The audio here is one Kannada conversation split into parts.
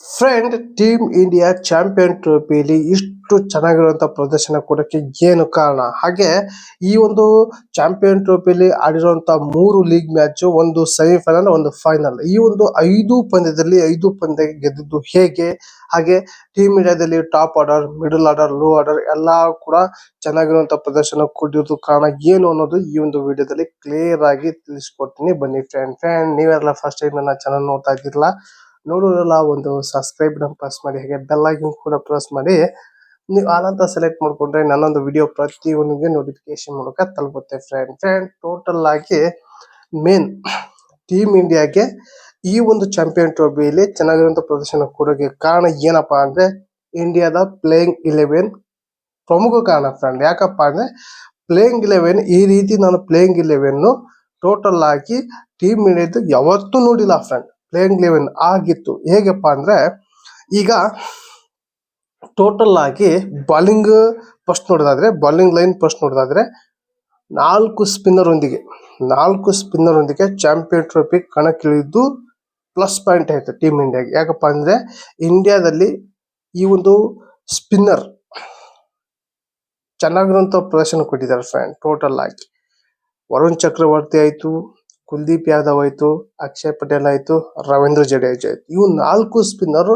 ಫ್ರೆಂಡ್ ಟೀಮ್ ಇಂಡಿಯಾ ಚಾಂಪಿಯನ್ ಟ್ರೋಫಿಯಲ್ಲಿ ಇಷ್ಟು ಚೆನ್ನಾಗಿರುವಂತ ಪ್ರದರ್ಶನ ಕೊಡಕ್ಕೆ ಏನು ಕಾರಣ? ಹಾಗೆ ಈ ಒಂದು ಚಾಂಪಿಯನ್ ಟ್ರೋಫಿಯಲ್ಲಿ ಆಡಿರುವಂಥ ಮೂರು ಲೀಗ್ ಮ್ಯಾಚ್ ಒಂದು ಸೆಮಿಫೈನಲ್ ಒಂದು ಫೈನಲ್ ಈ ಒಂದು ಐದು ಪಂದ್ಯದಲ್ಲಿ ಐದು ಪಂದ್ಯ ಗೆದ್ದಿದ್ದು ಹೇಗೆ? ಹಾಗೆ ಟೀಮ್ ಇಂಡಿಯಾದಲ್ಲಿ top order middle order low order ಎಲ್ಲಾ ಕೂಡ ಚೆನ್ನಾಗಿರುವಂತ ಪ್ರದರ್ಶನ ಕೊಟ್ಟಿರೋದು ಕಾರಣ ಏನು ಅನ್ನೋದು ಈ ಒಂದು ವಿಡಿಯೋದಲ್ಲಿ ಕ್ಲಿಯರ್ ಆಗಿ ತಿಳಿಸ್ಕೊಡ್ತೀನಿ. ಬನ್ನಿ ಫ್ರೆಂಡ್ ಫ್ರೆಂಡ್ ನೀವೆಲ್ಲ ಫಸ್ಟ್ ಟೈಮ್ ನನ್ನ ಚೆನ್ನಾಗಿ ನೋಡ್ತಾ ಇದ್ದಿರಲ್ಲ ನೋಡೋರೆಲ್ಲ, ಒಂದು ಸಬ್ಸ್ಕ್ರೈಬ್ನ ಪ್ರೆಸ್ ಮಾಡಿ, ಹಾಗೆ ಬೆಲ್ ಐಕನ್ ಕೂಡ ಪ್ರೆಸ್ ಮಾಡಿ. ನೀವು ಅಂತ ಸೆಲೆಕ್ಟ್ ಮಾಡ್ಕೊಂಡ್ರೆ ನನ್ನೊಂದು ವಿಡಿಯೋ ಪ್ರತಿಯೊಂದಿಗೆ ನೋಟಿಫಿಕೇಶನ್ ಮೂಲಕ ತಲುಪುತ್ತೆ ಫ್ರೆಂಡ್ ಫ್ರೆಂಡ್ ಟೋಟಲ್ ಆಗಿ ಮೇನ್ ಟೀಮ್ ಇಂಡಿಯಾಗೆ ಈ ಒಂದು ಚಾಂಪಿಯನ್ ಟ್ರೋಫಿಯಲ್ಲಿ ಚೆನ್ನಾಗಿರುವಂಥ ಪ್ರದರ್ಶನ ಕೊಡೋಕೆ ಕಾರಣ ಏನಪ್ಪಾ ಅಂದ್ರೆ ಇಂಡಿಯಾದ ಪ್ಲೇಯಿಂಗ್ ಇಲೆವೆನ್ ಪ್ರಮುಖ ಕಾರಣ ಫ್ರೆಂಡ್ ಯಾಕಪ್ಪ ಅಂದ್ರೆ ಪ್ಲೇಯಿಂಗ್ ಇಲೆವೆನ್ ಈ ರೀತಿ ನಾನು ಪ್ಲೇಯಿಂಗ್ ಇಲೆವೆನ್ ಟೋಟಲ್ ಆಗಿ ಟೀಮ್ ಇಂಡಿಯಾದ ಯಾವತ್ತೂ ನೋಡಿಲ್ಲ ಫ್ರೆಂಡ್ ಪ್ಲೇಯಿಂಗ್ ಲೆವೆನ್ ಆಗಿತ್ತು. ಹೇಗಪ್ಪ ಅಂದ್ರೆ, ಈಗ ಟೋಟಲ್ ಆಗಿ ಬಾಲಿಂಗ್ ಫಸ್ಟ್ ನೋಡೋದಾದ್ರೆ ಬಾಲಿಂಗ್ ಲೈನ್ ಫಸ್ಟ್ ನೋಡೋದಾದ್ರೆ, ನಾಲ್ಕು ಸ್ಪಿನ್ನರ್ ಒಂದಿಗೆ, ನಾಲ್ಕು ಸ್ಪಿನ್ನರ್ ಒಂದಿಗೆ ಚಾಂಪಿಯನ್ ಟ್ರೋಫಿ ಕಣಕ್ಕಿಳಿದ್ದು ಪ್ಲಸ್ ಪಾಯಿಂಟ್ ಆಯಿತು ಟೀಮ್ ಇಂಡಿಯಾಗೆ ಯಾಕಪ್ಪ ಅಂದರೆ ಇಂಡಿಯಾದಲ್ಲಿ ಈ ಒಂದು ಸ್ಪಿನ್ನರ್ ಚೆನ್ನಾಗಿರುವಂಥ ಪ್ರದರ್ಶನ ಕೊಟ್ಟಿದ್ದಾರೆ ಫ್ರೆಂಡ್ ಟೋಟಲ್ ಆಗಿ. ವರುಣ್ ಚಕ್ರವರ್ತಿ ಆಯ್ತು ಕುಲ್ದೀಪ್ ಯಾದವ್ ಆಯ್ತು, ಅಕ್ಷಯ್ ಪಟೇಲ್ ಆಯ್ತು, ರವೀಂದ್ರ ಜಡೇಜಾ ಆಯ್ತು. ಇವು ನಾಲ್ಕು ಸ್ಪಿನ್ನರ್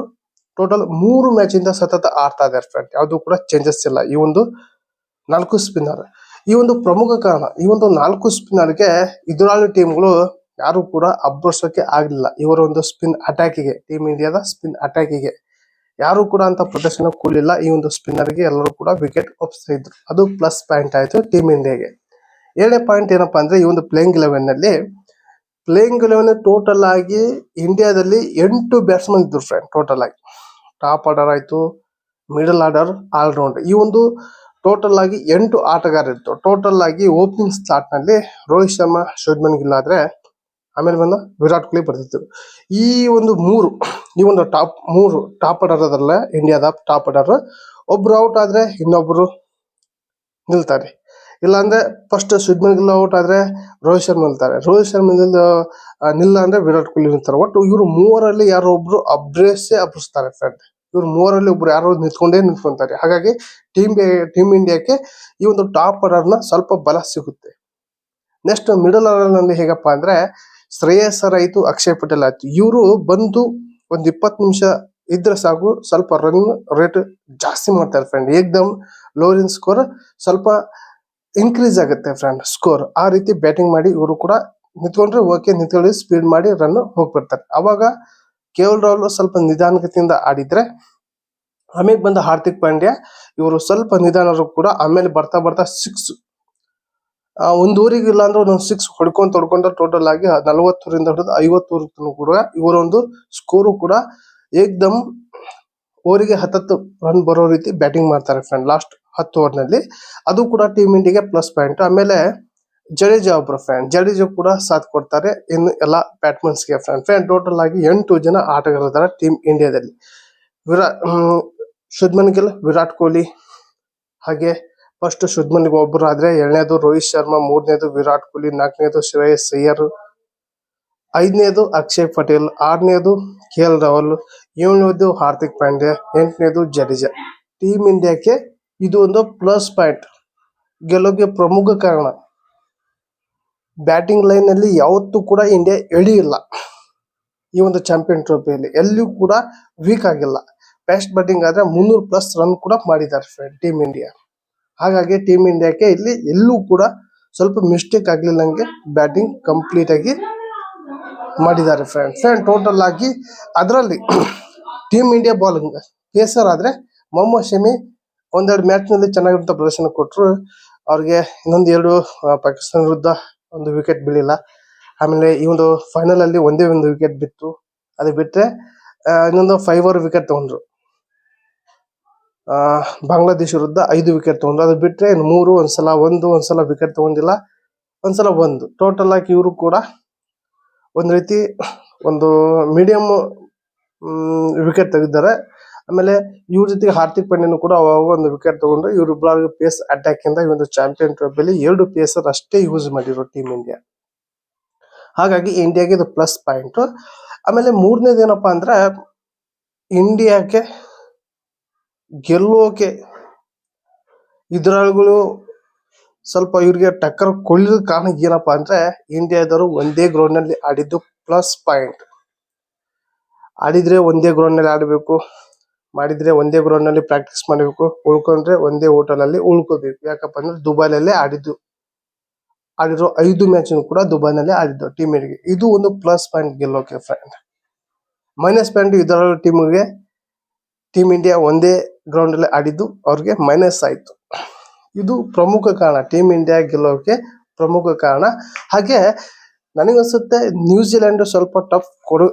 ಟೋಟಲ್ ಮೂರು ಮ್ಯಾಚ್ ಇಂದ ಸತತ ಆಡ್ತಾ ಇದಾರೆ ಫ್ರೆಂಡ್ ಯಾವುದು ಕೂಡ ಚೇಂಜಸ್ ಇಲ್ಲ. ಈ ಒಂದು ನಾಲ್ಕು ಸ್ಪಿನ್ನರ್ ಈ ಒಂದು ಪ್ರಮುಖ ಕಾರಣ, ಈ ಒಂದು ನಾಲ್ಕು ಸ್ಪಿನ್ನರ್ಗೆ ಎದುರಾಳಿ ಟೀಮ್ಗಳು ಯಾರು ಕೂಡ ಅಬ್ಬರ್ಸೋಕೆ ಆಗ್ಲಿಲ್ಲ. ಇವರ ಒಂದು ಸ್ಪಿನ್ ಅಟ್ಯಾಕಿಗೆ ಟೀಮ್ ಇಂಡಿಯಾದ ಸ್ಪಿನ್ ಅಟ್ಯಾಕಿಗೆ ಯಾರು ಕೂಡ ಅಂತ ಪ್ರದರ್ಶನ ಕೊಡಲಿಲ್ಲ ಈ ಒಂದು ಸ್ಪಿನ್ನರ್ಗೆ ಎಲ್ಲರೂ ಕೂಡ ವಿಕೆಟ್ ಒಪ್ಸ್ತಾ ಇದ್ರು. ಅದು ಪ್ಲಸ್ ಪಾಯಿಂಟ್ ಆಯಿತು ಟೀಮ್ ಇಂಡಿಯಾಗೆ ಏಳನೇ ಪಾಯಿಂಟ್ ಏನಪ್ಪಾ ಅಂದ್ರೆ ಈ ಒಂದು ಪ್ಲೇಯಿಂಗ್ ಇಲೆವೆನ್ನಲ್ಲಿ ಪ್ಲೇಯಿಂಗ್ ಲೆವೆನ್ ಟೋಟಲ್ ಆಗಿ ಇಂಡಿಯಾದಲ್ಲಿ ಎಂಟು ಬ್ಯಾಟ್ಸ್ಮನ್ ಇದ್ರು ಫ್ರೆಂಡ್ ಟೋಟಲ್ ಆಗಿ. ಟಾಪ್ ಆರ್ಡರ್ ಆಯ್ತು ಮಿಡಲ್ ಆರ್ಡರ್ ಆಲ್ರೌಂಡರ್ ಈ ಒಂದು ಟೋಟಲ್ ಆಗಿ ಎಂಟು ಆಟಗಾರ ಇತ್ತು. ಟೋಟಲ್ ಆಗಿ ಓಪನಿಂಗ್ ಸ್ಟಾರ್ಟ್ನಲ್ಲಿ ರೋಹಿತ್ ಶರ್ಮಾ ಶುಭ್ಮನ್ ಗಿಲ್ ಆದ್ರೆ, ಆಮೇಲೆ ಬಂದ ವಿರಾಟ್ ಕೊಹ್ಲಿ ಬರ್ತಿದ್ರು ಈ ಒಂದು ಮೂರು, ಈ ಒಂದು ಟಾಪ್ ಮೂರು ಟಾಪ್ ಆರ್ಡರ್ ಅದಲ್ಲ ಇಂಡಿಯಾದ ಟಾಪ್ ಆರ್ಡರ್ ಒಬ್ರು ಔಟ್ ಆದ್ರೆ ಇನ್ನೊಬ್ರು ನಿಲ್ತಾರೆ. ಇಲ್ಲಾಂದ್ರೆ ಫಸ್ಟ್ ಶುಭ್ಮನ್ ಔಟ್ ಆದ್ರೆ ರೋಹಿತ್ ಶರ್ಮಾ ನಿಲ್ತಾರೆ. ರೋಹಿತ್ ಶರ್ಮಾ ನಿಲ್ ನಿಲ್ಲ ಅಂದ್ರೆ ವಿರಾಟ್ ಕೊಹ್ಲಿ ನಿಲ್ತಾರೆ. ಒಟ್ಟು ಇವರು ಮೂವರಲ್ಲಿ ಯಾರೋ ಒಬ್ರು ಅಬ್ರೇಸೇ ಅಬ್ರಿಸ್ತಾರೆ ಫ್ರೆಂಡ್ ಇವ್ರು ಮೂವರಲ್ಲಿ ಒಬ್ರು ಯಾರೋ ನಿಂತ್ಕೊಂಡೇ ನಿಂತ್ಕೊಂತಾರೆ. ಹಾಗಾಗಿ ಟೀಮ್ ಟೀಮ್ ಇಂಡಿಯಾಕ್ಕೆ ಈ ಒಂದು ಟಾಪ್ ಆರ್ಡರ್ನ ಸ್ವಲ್ಪ ಬಲ ಸಿಗುತ್ತೆ. ನೆಕ್ಸ್ಟ್ ಮಿಡಲ್ ಆರ್ಡರ್ನಲ್ಲಿ ಹೇಗಪ್ಪ ಅಂದ್ರೆ ಶ್ರೇಯಸ್ ಸರ್ ಆಯ್ತು ಅಕ್ಷಯ್ ಪಟೇಲ್ ಆಯ್ತು. ಇವರು ಬಂದು ಒಂದು ಇಪ್ಪತ್ತು ನಿಮಿಷ ಇದ್ರೆ ಸಾಕು, ಸ್ವಲ್ಪ ರನ್ ರೇಟ್ ಜಾಸ್ತಿ ಮಾಡ್ತಾರೆ ಫ್ರೆಂಡ್ ಏಕ್ದಮ್ ಲೋರಿನ್ ಸ್ಕೋರ್ ಸ್ವಲ್ಪ ಇನ್ಕ್ರೀಸ್ ಆಗುತ್ತೆ ಫ್ರೆಂಡ್ ಸ್ಕೋರ್ ಆ ರೀತಿ ಬ್ಯಾಟಿಂಗ್ ಮಾಡಿ ಇವರು ಕೂಡ ನಿಂತ್ಕೊಂಡ್ರೆ ಓಕೆ ನಿಂತ್ಕೊಳ್ಳಿ ಸ್ಪೀಡ್ ಮಾಡಿ ರನ್ ಹೋಗ್ಬಿಡ್ತಾರೆ. ಅವಾಗ ಕೇವಲ್ ರಾಹುಲ್ ಸ್ವಲ್ಪ ನಿಧಾನಗತಿಯಿಂದ ಆಡಿದ್ರೆ ಆಮೇಲೆ ಬಂದ ಹಾರ್ದಿಕ್ ಪಾಂಡ್ಯ, ಇವರು ಸ್ವಲ್ಪ ನಿಧಾನರು ಕೂಡ ಆಮೇಲೆ ಬರ್ತಾ ಬರ್ತಾ ಸಿಕ್ಸ್ ಒಂದು ಊರಿಗೆ ಇಲ್ಲ ಅಂದ್ರೆ ಒಂದೊಂದು ಸಿಕ್ಸ್ ಹೊಡ್ಕೊಂಡು ತೊಡ್ಕೊಂಡ್ರೆ ಟೋಟಲ್ ಆಗಿ ನಲವತ್ತರಿಂದ ಹಿಡಿದು ಐವತ್ತೂರು ಕೂಡ ಇವರೊಂದು ಸ್ಕೋರು ಕೂಡ ಏಕ್ದಮ್ ಓವರಿಗೆ ಹತ್ತತ್ತು ರನ್ ಬರೋ ರೀತಿ ಬ್ಯಾಟಿಂಗ್ ಮಾಡ್ತಾರೆ ಫ್ರೆಂಡ್ ಲಾಸ್ಟ್ ಹತ್ತು ಓವರ್ನಲ್ಲಿ ಅದು ಕೂಡ ಟೀಮ್ ಇಂಡಿಯಾಗೆ ಪ್ಲಸ್ ಪಾಯಿಂಟ್ ಆಮೇಲೆ ಜಡೇಜಾ ಒಬ್ಬರು ಫ್ಯಾನ್ ಜಡೇಜಾ ಕೂಡ ಸಾಥ್ ಕೊಡ್ತಾರೆ. ಇನ್ನು ಎಲ್ಲ ಬ್ಯಾಟ್ಮನ್ಸ್ಗೆ ಫ್ಯಾನ್ ಫ್ಯಾನ್ ಟೋಟಲ್ ಆಗಿ ಎಂಟು ಜನ ಆಟಗಾರರಿದ್ದಾರೆ ಟೀಮ್ ಇಂಡಿಯಾದಲ್ಲಿ. ವಿರಾ ಶುದ್ಮನ್ ಗಿಲ್, ವಿರಾಟ್ ಕೊಹ್ಲಿ, ಹಾಗೆ ಫಸ್ಟ್ ಶುದ್ಮನ್ಗೆ ಒಬ್ಬರು ಆದ್ರೆ ಎರಡನೇದು ರೋಹಿತ್ ಶರ್ಮಾ, ಮೂರನೇದು ವಿರಾಟ್ ಕೊಹ್ಲಿ, ನಾಲ್ಕನೇದು ಶ್ರೇಯಸ್ ಅಯ್ಯರ್, ಐದನೇದು ಅಕ್ಷಯ್ ಪಟೇಲ್, ಆರನೇದು ಕೆ ಎಲ್ ರಾಹುಲ್, ಏಳನೇದು ಹಾರ್ದಿಕ್ ಪಾಂಡ್ಯ, ಎಂಟನೇದು ಜಡೇಜಾ. ಟೀಮ್ ಇಂಡಿಯಾಕ್ಕೆ ಇದು ಒಂದು ಪ್ಲಸ್ ಪಾಯಿಂಟ್ ಗೆಲ್ಲೋಕೆ ಪ್ರಮುಖ ಕಾರಣ. ಬ್ಯಾಟಿಂಗ್ ಲೈನ್ ಅಲ್ಲಿ ಯಾವತ್ತೂ ಕೂಡ ಇಂಡಿಯಾ ಎಳಿಯಿಲ್ಲ. ಈ ಒಂದು ಚಾಂಪಿಯನ್ ಟ್ರೋಫಿಯಲ್ಲಿ ಎಲ್ಲಿಯೂ ಕೂಡ ವೀಕ್ ಆಗಿಲ್ಲ. ಬೆಸ್ಟ್ ಬ್ಯಾಟಿಂಗ್ ಆದ್ರೆ ಮುನ್ನೂರು ಪ್ಲಸ್ ರನ್ ಕೂಡ ಮಾಡಿದ್ದಾರೆ ಫ್ರೆಂಡ್ ಟೀಮ್ ಇಂಡಿಯಾ ಹಾಗಾಗಿ ಟೀಮ್ ಇಂಡಿಯಾಕ್ಕೆ ಇಲ್ಲಿ ಎಲ್ಲೂ ಕೂಡ ಸ್ವಲ್ಪ ಮಿಸ್ಟೇಕ್ ಆಗ್ಲಿಲ್ಲಂಗೆ ಬ್ಯಾಟಿಂಗ್ ಕಂಪ್ಲೀಟ್ ಆಗಿ ಮಾಡಿದ್ದಾರೆ ಫ್ರೆಂಡ್ ಫ್ರೆಂಡ್ ಟೋಟಲ್ ಆಗಿ ಅದರಲ್ಲಿ ಟೀಮ್ ಇಂಡಿಯಾ ಬಾಲಿಂಗ್ ಪೇಸರ್ ಆದ್ರೆ ಮೊಹಮ್ಮದ್ ಶಮಿ ಒಂದೆರಡು ಮ್ಯಾಚ್ನಲ್ಲಿ ಚೆನ್ನಾಗಿರುವಂತ ಪ್ರದರ್ಶನ ಕೊಟ್ಟರು ಅವ್ರಿಗೆ ಇನ್ನೊಂದು ಎರಡು ಪಾಕಿಸ್ತಾನ ವಿರುದ್ಧ ಒಂದು ವಿಕೆಟ್ ಬೀಳಿಲ್ಲ. ಆಮೇಲೆ ಈ ಒಂದು ಫೈನಲ್ ಅಲ್ಲಿ ಒಂದೇ ಒಂದು ವಿಕೆಟ್ ಬಿತ್ತು. ಅದು ಬಿಟ್ಟರೆ ಇನ್ನೊಂದು ಫೈವ್ ಓವರ್ ವಿಕೆಟ್ ತಗೊಂಡ್ರು. ಬಾಂಗ್ಲಾದೇಶ ವಿರುದ್ಧ ಐದು ವಿಕೆಟ್ ತಗೊಂಡ್ರು. ಅದು ಬಿಟ್ಟರೆ ಮೂರು, ಒಂದ್ಸಲ ಒಂದು, ಒಂದ್ಸಲ ವಿಕೆಟ್ ತಗೊಂಡಿಲ್ಲ. ಒಂದ್ಸಲ ಒಂದು. ಟೋಟಲ್ ಆಗಿ ಇವರು ಕೂಡ ಒಂದು ರೀತಿ ಒಂದು ಮೀಡಿಯಂ ವಿಕೆಟ್ ತೆಗೆದಿದ್ದಾರೆ. ಆಮೇಲೆ ಇವ್ರ ಜೊತೆಗೆ ಹಾರ್ದಿಕ್ ಪಾಂಡ್ಯನು ಕೂಡ ಅವಾಗ ಒಂದು ವಿಕೆಟ್ ತಗೊಂಡು ಇವ್ರಿಬ್ಬರ ಪೇಸ್ ಅಟ್ಯಾಕ್ ಇಂದ ಈ ಚಾಂಪಿಯನ್ ಟ್ರೋಫಿಯಲ್ಲಿ ಎರಡು ಪೇಸರ್ ಅಷ್ಟೇ ಯೂಸ್ ಮಾಡಿರೋ ಟೀಮ್ ಇಂಡಿಯಾ ಹಾಗಾಗಿ ಇಂಡಿಯಾಗೆ ಇದು ಪ್ಲಸ್ ಪಾಯಿಂಟ್ ಆಮೇಲೆ ಮೂರನೇದು ಏನಪ್ಪಾ ಅಂದ್ರೆ ಇಂಡಿಯಾಕ್ಕೆ ಗೆಲ್ಲೋಕೆ ಇದ್ರಾಳುಗಳು ಸ್ವಲ್ಪ ಇವ್ರಿಗೆ ಟಕ್ಕರ್ ಕೊಳ್ಳಿದ ಕಾರಣ ಏನಪ್ಪಾ ಅಂದ್ರೆ ಇಂಡಿಯಾದವರು ಒಂದೇ ಗ್ರೌಂಡ್ನಲ್ಲಿ ಆಡಿದ್ದು ಪ್ಲಸ್ ಪಾಯಿಂಟ್ ಆಡಿದ್ರೆ ಒಂದೇ ಗ್ರೌಂಡ್ನಲ್ಲಿ ಆಡಬೇಕು. ಮಾಡಿದ್ರೆ ಒಂದೇ ಗ್ರೌಂಡ್ನಲ್ಲಿ ಪ್ರಾಕ್ಟೀಸ್ ಮಾಡಬೇಕು, ಉಳ್ಕೊಂಡ್ರೆ ಒಂದೇ ಹೋಟೆಲ್ ಅಲ್ಲಿ ಉಳ್ಕೋಬೇಕು. ಯಾಕಪ್ಪ ಅಂದ್ರೆ ದುಬೈಲಲ್ಲೇ ಆಡಿದ್ದು. ಆಡಿರೋ ಐದು ಮ್ಯಾಚ್ ಕೂಡ ದುಬೈನಲ್ಲೇ ಆಡಿದ್ದು ಟೀಮ್ ಇಂಡಿಯಾ ಇದು ಒಂದು ಪ್ಲಸ್ ಪಾಯಿಂಟ್ ಗೆಲ್ಲೋಕೆ ಫ್ರೆಂಡ್ ಮೈನಸ್ ಪಾಯಿಂಟ್ ಇದರ ಟೀಮ್ಗೆ ಟೀಮ್ ಇಂಡಿಯಾ ಒಂದೇ ಗ್ರೌಂಡ್ ಅಲ್ಲಿ ಆಡಿದ್ದು, ಅವ್ರಿಗೆ ಮೈನಸ್ ಆಯ್ತು. ಇದು ಪ್ರಮುಖ ಕಾರಣ. ಟೀಮ್ ಇಂಡಿಯಾ ಗೆಲ್ಲೋಕೆ ಪ್ರಮುಖ ಕಾರಣ. ಹಾಗೆ ನನಗನ್ಸುತ್ತೆ ನ್ಯೂಜಿಲೆಂಡ್ ಸ್ವಲ್ಪ ಟಫ್ ಕೊಡು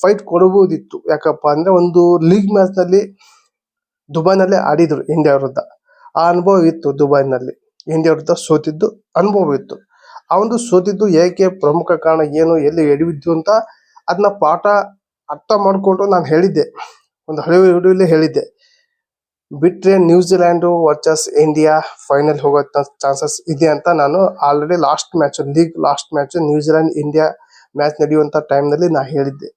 ಫೈಟ್ ಕೊಡಬಹುದಿತ್ತು. ಯಾಕಪ್ಪ ಅಂದ್ರೆ ಒಂದು ಲೀಗ್ ಮ್ಯಾಚ್ನಲ್ಲಿ ದುಬೈನಲ್ಲೇ ಆಡಿದ್ರು ಇಂಡಿಯಾ ವಿರುದ್ಧ. ಆ ಅನುಭವ ಇತ್ತು ದುಬೈನಲ್ಲಿ. ಇಂಡಿಯಾ ವಿರುದ್ಧ ಸೋತಿದ್ದು ಅನುಭವ ಇತ್ತು. ಆ ಒಂದು ಸೋತಿದ್ದು ಏಕೆ ಪ್ರಮುಖ ಕಾರಣ ಏನು, ಎಲ್ಲಿ ಎಡವಿದ್ದು ಅಂತ ಅದನ್ನ ಪಾಠ ಅರ್ಥ ಮಾಡಿಕೊಂಡು ನಾನು ಹೇಳಿದ್ದೆ. ಒಂದು ಹಳೆ ವಿಡಿಯೋಲಿ ಹೇಳಿದ್ದೆ. ಬಿಟ್ರೆ New Zealand versus India final ಹೋಗೋ ಚಾನ್ಸಸ್ ಇದೆ ಅಂತ ನಾನು already last match league last match New Zealand India match ನಡೆಯುವಂತ ಟೈಮ್ನಲ್ಲಿ ನಾ ಹೇಳಿದ್ದೆ.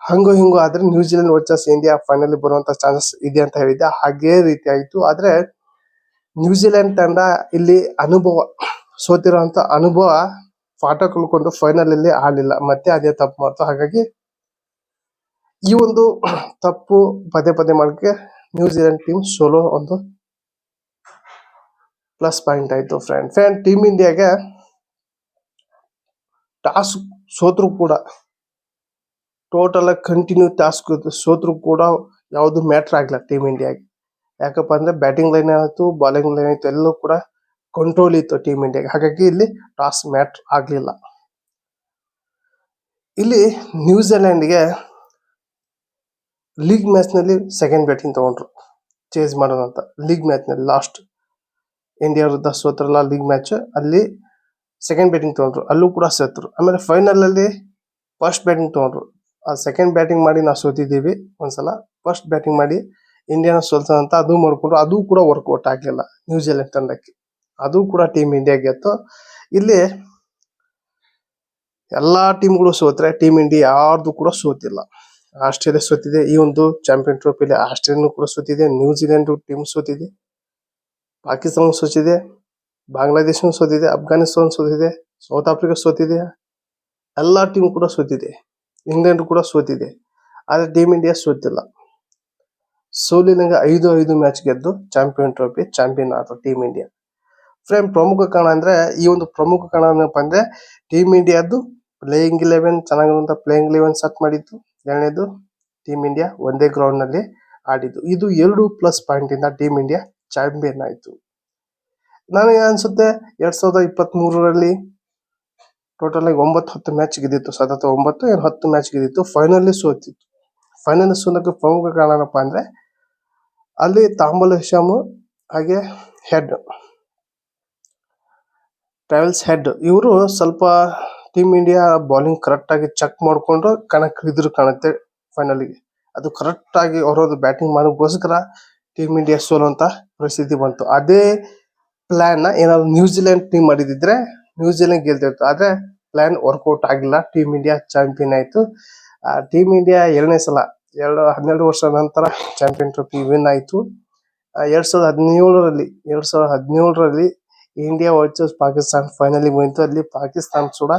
ಹಂಗೋ ಹಿಂಗೋ ಆದ್ರೆ New Zealand versus India final ಬರುವಂತ ಚಾನ್ಸಸ್ ಇದೆ ಅಂತ ಹೇಳಿದ್ದೆ. ಹಾಗೇ ರೀತಿ ಆಯ್ತು. ಆದ್ರೆ ನ್ಯೂಜಿಲೆಂಡ್ ತಂಡ ಇಲ್ಲಿ ಅನುಭವ, ಸೋತಿರುವಂತ ಅನುಭವ ಪಾಠ ಕಳ್ಕೊಂಡು ಫೈನಲ್ ಅಲ್ಲಿ ಆಡಲಿಲ್ಲ. ಮತ್ತೆ ಅದೇ ತಪ್ಪು ಮಾಡ್ತು. ಹಾಗಾಗಿ ಈ ಒಂದು ತಪ್ಪು ಪದೇ ಪದೇ ಮಾಡಕ್ಕೆ ನ್ಯೂಜಿಲೆಂಡ್ ಟೀಮ್ ಸೋಲೋ ಒಂದು ಪ್ಲಸ್ ಪಾಯಿಂಟ್ ಆಯ್ತು ಫ್ರೆಂಡ್ ಫ್ರೆಂಡ್ ಟೀಮ್ ಇಂಡಿಯಾಗೆ ಟಾಸ್ಕ್ ಸೋತ್ರು ಕೂಡ ಟೋಟಲ್ ಕಂಟಿನ್ಯೂ ಟಾಸ್ಕ್ ಸೋತ್ರು ಕೂಡ ಯಾವುದು ಮ್ಯಾಟ್ರ್ ಆಗಿಲ್ಲ ಟೀಮ್ ಇಂಡಿಯಾಗೆ ಯಾಕಪ್ಪ ಅಂದ್ರೆ ಬ್ಯಾಟಿಂಗ್ ಲೈನ್ ಆಯಿತು ಬಾಲಿಂಗ್ ಲೈನ್ ಆಯಿತು, ಎಲ್ಲೂ ಕೂಡ ಕಂಟ್ರೋಲ್ ಇತ್ತು ಟೀಮ್ ಇಂಡಿಯಾಗೆ ಹಾಗಾಗಿ ಇಲ್ಲಿ ಟಾಸ್ ಮ್ಯಾಟ್ರ್ ಆಗಲಿಲ್ಲ. ಇಲ್ಲಿ ನ್ಯೂಜಿಲೆಂಡ್ಗೆ ಲೀಗ್ ಮ್ಯಾಚ್ನಲ್ಲಿ ಸೆಕೆಂಡ್ ಬ್ಯಾಟಿಂಗ್ ತಗೊಂಡ್ರು. ಚೇಸ್ ಮಾಡೋಣ ಅಂತ. ಲೀಗ್ ಮ್ಯಾಚ್ನಲ್ಲಿ ಲಾಸ್ಟ್ ಇಂಡಿಯಾ ವಿರುದ್ಧ ಸೋತ್ರಲ್ಲ ಲೀಗ್ ಮ್ಯಾಚ್ ಅಲ್ಲಿ ಸೆಕೆಂಡ್ ಬ್ಯಾಟಿಂಗ್ ತಗೊಂಡ್ರು. ಅಲ್ಲೂ ಕೂಡ ಸೋತ್ರು. ಆಮೇಲೆ ಫೈನಲ್ ಅಲ್ಲಿ ಫಸ್ಟ್ ಬ್ಯಾಟಿಂಗ್ ತಗೊಂಡ್ರು. ಆ ಸೆಕೆಂಡ್ ಬ್ಯಾಟಿಂಗ್ ಮಾಡಿ ನಾವು ಸೋತಿದ್ದೀವಿ ಒಂದ್ಸಲ. ಫಸ್ಟ್ ಬ್ಯಾಟಿಂಗ್ ಮಾಡಿ ಇಂಡಿಯಾನ ಸೋಲ್ಸೋಣ ಅಂತ ಅದು ಮಾಡ್ಕೊಂಡ್ರು. ಅದು ಕೂಡ ವರ್ಕೌಟ್ ಆಗಲಿಲ್ಲ ನ್ಯೂಜಿಲೆಂಡ್ ತಂಡಕ್ಕೆ. ಅದು ಕೂಡ ಟೀಮ್ ಇಂಡಿಯಾ ಗೆತ್ತು ಇಲ್ಲಿ ಎಲ್ಲಾ ಟೀಮ್ಗಳು ಸೋತ್ರೆ ಟೀಮ್ ಇಂಡಿಯಾ ಯಾರ್ದು ಕೂಡ ಸೋತಿಲ್ಲ. ಆಸ್ಟ್ರೇಲಿಯಾ ಸೋತಿದೆ. ಈ ಒಂದು ಚಾಂಪಿಯನ್ ಟ್ರೋಫಿಲಿ ಆಸ್ಟ್ರೇಲಿಯಾ ಕೂಡ ಸೋತಿದೆ. ನ್ಯೂಜಿಲೆಂಡ್ ಟೀಮ್ ಸೋತಿದೆ. ಪಾಕಿಸ್ತಾನ ಸೋತಿದೆ. ಬಾಂಗ್ಲಾದೇಶ ಸೋತಿದೆ. ಅಫ್ಘಾನಿಸ್ತಾನ ಸೋತಿದೆ. ಸೌತ್ ಆಫ್ರಿಕಾ ಸೋತಿದೆ. ಎಲ್ಲಾ ಟೀಮ್ ಕೂಡ ಸೋತಿದೆ. ಇಂಗ್ಲೆಂಡ್ ಕೂಡ ಸೋತಿದೆ. ಆದರೆ ಟೀಮ್ ಇಂಡಿಯಾ ಸೋತಿಲ್ಲ. ಸೋಲಿನಂಗೆ ಐದು ಐದು ಮ್ಯಾಚ್ ಗೆದ್ದು ಚಾಂಪಿಯನ್ ಟ್ರೋಫಿ, ಚಾಂಪಿಯನ್ ಆದ ಟೀಮ್ ಇಂಡಿಯಾ ಫ್ರೇಮ್ ಪ್ರಮುಖ ಕಾರಣ ಅಂದ್ರೆ ಈ ಒಂದು ಪ್ರಮುಖ ಕಾರಣ ಏನಪ್ಪಾ ಅಂದ್ರೆ ಟೀಮ್ ಇಂಡಿಯಾದ್ದು ಪ್ಲೇಯಿಂಗ್ ಇಲೆವೆನ್ ಚೆನ್ನಾಗಿರುವಂತ ಪ್ಲೇಯಿಂಗ್ ಇಲೆವೆನ್ ಸೆಟ್ ಮಾಡಿದ್ದು. ಎರಡನೇದು ಟೀಮ್ ಇಂಡಿಯಾ ಒಂದೇ ಗ್ರೌಂಡ್ನಲ್ಲಿ ಆಡಿದ್ದು. ಇದು ಎರಡು ಪ್ಲಸ್ ಪಾಯಿಂಟ್ ಇಂದ ಟೀಮ್ ಇಂಡಿಯಾ ಚಾಂಪಿಯನ್ ಆಯಿತು. ನನಗೆ ಅನ್ಸುತ್ತೆ ಎರಡ್ ಸಾವಿರದ ಇಪ್ಪತ್ತ್ ಮೂರರಲ್ಲಿ ಟೋಟಲ್ ಆಗಿ ಒಂಬತ್ತು ಹತ್ತು ಮ್ಯಾಚ್ ಗೆದ್ದಿತ್ತು. ಸತತ ಒಂಬತ್ತು, ಏನು ಹತ್ತು ಮ್ಯಾಚ್ ಗೆದ್ದಿತ್ತು. ಫೈನಲ್ ಸೋತಿತ್ತು. ಫೈನಲ್ ಸೋನಕ್ಕೆ ಪ್ರಮುಖ ಕಾರಣಪ್ಪ ಅಂದ್ರೆ ಅಲ್ಲಿ ತಾಂಬಲ್ ಹಾಗೆ ಹೆಡ್ ಟ್ರಾವೆಲ್ಸ್ ಹೆಡ್ ಇವರು ಸ್ವಲ್ಪ ಟೀಮ್ ಇಂಡಿಯಾ ಬೌಲಿಂಗ್ ಕರೆಕ್ಟ್ ಆಗಿ ಚೆಕ್ ಮಾಡ್ಕೊಂಡು ಕಣಕ್ ಕಾಣುತ್ತೆ ಫೈನಲ್ಗೆ. ಅದು ಕರೆಕ್ಟ್ ಆಗಿ ಅವರದು ಬ್ಯಾಟಿಂಗ್ ಮಾಡೋಕ್ಕೋಸ್ಕರ ಟೀಮ್ ಇಂಡಿಯಾ ಸೋಲುವಂತ ಪರಿಸ್ಥಿತಿ ಬಂತು. ಅದೇ ಪ್ಲಾನ್ನ ಏನಾದ್ರು ನ್ಯೂಜಿಲೆಂಡ್ ಟೀಮ್ ಮಾಡಿದಿದ್ರೆ ನ್ಯೂಜಿಲೆಂಡ್ ಗೆಲ್ತಿತ್ತು. ಆದ್ರೆ ಪ್ಲಾನ್ ವರ್ಕೌಟ್ ಆಗಿಲ್ಲ. ಟೀಮ್ ಇಂಡಿಯಾ ಚಾಂಪಿಯನ್ ಆಯ್ತು. ಟೀಮ್ ಇಂಡಿಯಾ ಎರಡನೇ ಸಲ ಎರಡು ಹನ್ನೆರಡು ವರ್ಷ ನಂತರ ಚಾಂಪಿಯನ್ ಟ್ರೋಫಿ ವಿನ್ ಆಯ್ತು. ಆ, ಎರಡ್ ಸಾವಿರದ ಹದಿನೇಳರಲ್ಲಿ ಎರಡ್ ಸಾವಿರದ ಹದಿನೇಳರಲ್ಲಿ ಇಂಡಿಯಾ ವರ್ಚಸ್ ಪಾಕಿಸ್ತಾನ ಫೈನಲಿ ಬಂತು. ಅಲ್ಲಿ ಪಾಕಿಸ್ತಾನ ಕೂಡ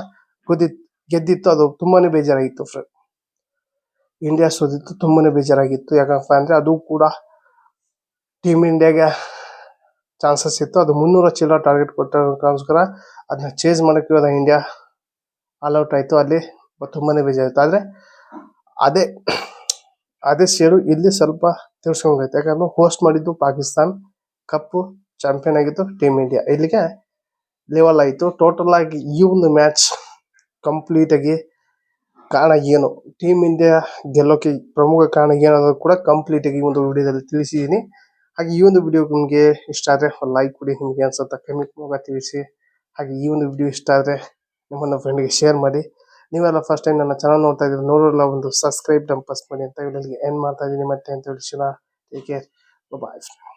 ಕುದಿ, ಗೆದ್ದಿತ್ತು ಅದು ತುಂಬಾನೇ ಬೇಜಾರಾಗಿತ್ತು ಫ್ರೆಂಡ್. ಇಂಡಿಯಾ ಸೋದಿತ್ತು ತುಂಬಾನೇ ಬೇಜಾರಾಗಿತ್ತು. ಯಾಕಪ್ಪ ಅಂದ್ರೆ ಅದು ಕೂಡ ಟೀಮ್ ಇಂಡಿಯಾಗೆ ಚಾನ್ಸಸ್ ಇತ್ತು. ಅದು ಮುನ್ನೂರ ಚಿಲ್ಲರ ಟಾರ್ಗೆಟ್ ಕೊಟ್ಟೋಸ್ಕರ ಅದನ್ನ ಚೇಸ್ ಮಾಡಕ್ಕೆ ಹೋದ ಇಂಡಿಯಾ ಆಲ್ ಔಟ್ ಆಯ್ತು ಅಲ್ಲಿ. ತುಂಬಾನೇ ಬೇಜಾರಿತ್ತು ಆದರೆ ಅದೇ ಅದೇ ಸೇರು ಇಲ್ಲಿ ಸ್ವಲ್ಪ ತಿರ್ಸ್ಕೊಂಡೈತೆ ಯಾಕಂದ್ರೆ ಹೋಸ್ಟ್ ಮಾಡಿದ್ದು ಪಾಕಿಸ್ತಾನ್ ಕಪ್ಪು ಚಾಂಪಿಯನ್ ಆಗಿತ್ತು ಟೀಮ್ ಇಂಡಿಯಾ. ಇಲ್ಲಿಗೆ ಲೆವೆಲ್ ಆಯ್ತು. ಟೋಟಲ್ ಆಗಿ ಈ ಒಂದು ಮ್ಯಾಚ್ ಕಂಪ್ಲೀಟ್ ಆಗಿ ಕಾರಣ ಏನು? ಟೀಮ್ ಇಂಡಿಯಾ ಗೆಲ್ಲೋಕೆ ಪ್ರಮುಖ ಕಾರಣ ಏನನ್ನೋದು ಕೂಡ ಕಂಪ್ಲೀಟ್ ಆಗಿ ಈ ಒಂದು ವಿಡಿಯೋದಲ್ಲಿ ತಿಳಿಸಿದ್ದೀನಿ. ಹಾಗೆ ಈ ಒಂದು ವಿಡಿಯೋ ನಿಮಗೆ ಇಷ್ಟ ಆದರೆ ಲೈಕ್ ಕೊಡಿ, ನಿಮಗೆ ಅನ್ಸುತ್ತೆ ಕಮೆಂಟ್ ಮೂಲಕ ತಿಳಿಸಿ. ಹಾಗೆ ಈ ಒಂದು ವಿಡಿಯೋ ಇಷ್ಟ ಆದರೆ ನಿಮ್ಮನ್ನ ಫ್ರೆಂಡ್ಗೆ ಶೇರ್ ಮಾಡಿ. ನೀವೆಲ್ಲ ಫಸ್ಟ್ ಟೈಮ್ ನನ್ನ ಚಾನಲ್ ನೋಡ್ತಾ ಇದ್ರೆ ನೋಡೋಲ್ಲ ಒಂದು ಸಬ್ಸ್ಕ್ರೈಬ್ ಡಂಪಸ್ ಮಾಡಿ ಅಂತ ಹೇಳಿ ಏನು ಮಾಡ್ತಾ ಇದ್ದೀನಿ ಮತ್ತೆ ಅಂತ ಹೇಳಿ ಟೇಕ್ ಕೇರ್ ಬಾಯ್